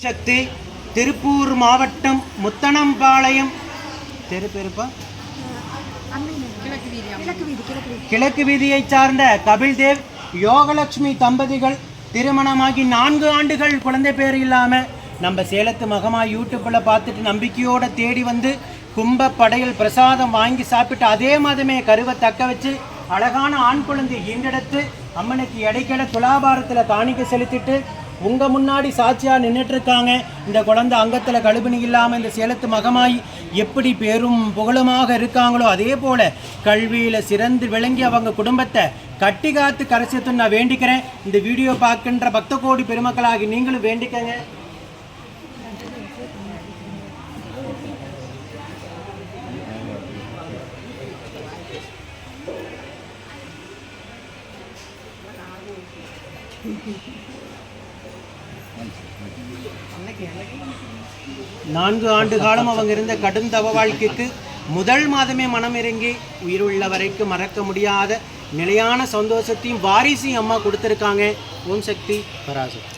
சக்தி திருப்பூர் மாவட்டம் முத்தனம்பாளையம். தெரு பெருப்பா? கிழக்கு வீதி கிழக்கு வீதி. கிழக்கு வீதி கிழக்கு வீதியைச் சார்ந்த கபில்தேவ் யோகலட்சுமி தம்பதிகள் திருமணமாகி நான்கு ஆண்டுகள் குழந்தை பேர் இல்லாம நம்ம சேலத்து மகமா யூடியூப்ல பார்த்துட்டு நம்பிக்கையோட தேடி வந்து கும்ப படையல் பிரசாதம் வாங்கி சாப்பிட்டு அதே மாதமே கருவை தக்க வச்சு அழகான ஆண் குழந்தை ஈண்டெடுத்து அம்மனுக்கு இடைக்கிட துலாபாரத்துல காணிக்கை செலுத்திட்டு உங்க முன்னாடி சாட்சியா நின்றுட்டு இருக்காங்க இந்த குழந்தை அங்கத்துல கழுபிணி இல்லாம இந்த சேலத்து மகமாய் எப்படி பெரும் புகழுமாக இருக்காங்களோ அதே போல கல்வியில சிறந்து விளங்கி அவங்க குடும்பத்தை கட்டி காத்து கரைச்சத்துன்னு நான் வேண்டிக்கிறேன். இந்த வீடியோ பார்க்கின்ற பக்த கோடி பெருமக்களாகி நீங்களும் வேண்டிக்கங்க. நான்கு ஆண்டு காலம் அவங்க இருந்த கடும் தவ வாழ்க்கைக்கு முதல் மாதமே மனமிறங்கி உயிருள்ள வரைக்கும் மறக்க முடியாத நிலையான சந்தோஷத்தையும் வாரிசையும் அம்மா கொடுத்துருக்காங்க. ஓம் சக்தி பராசக்தி.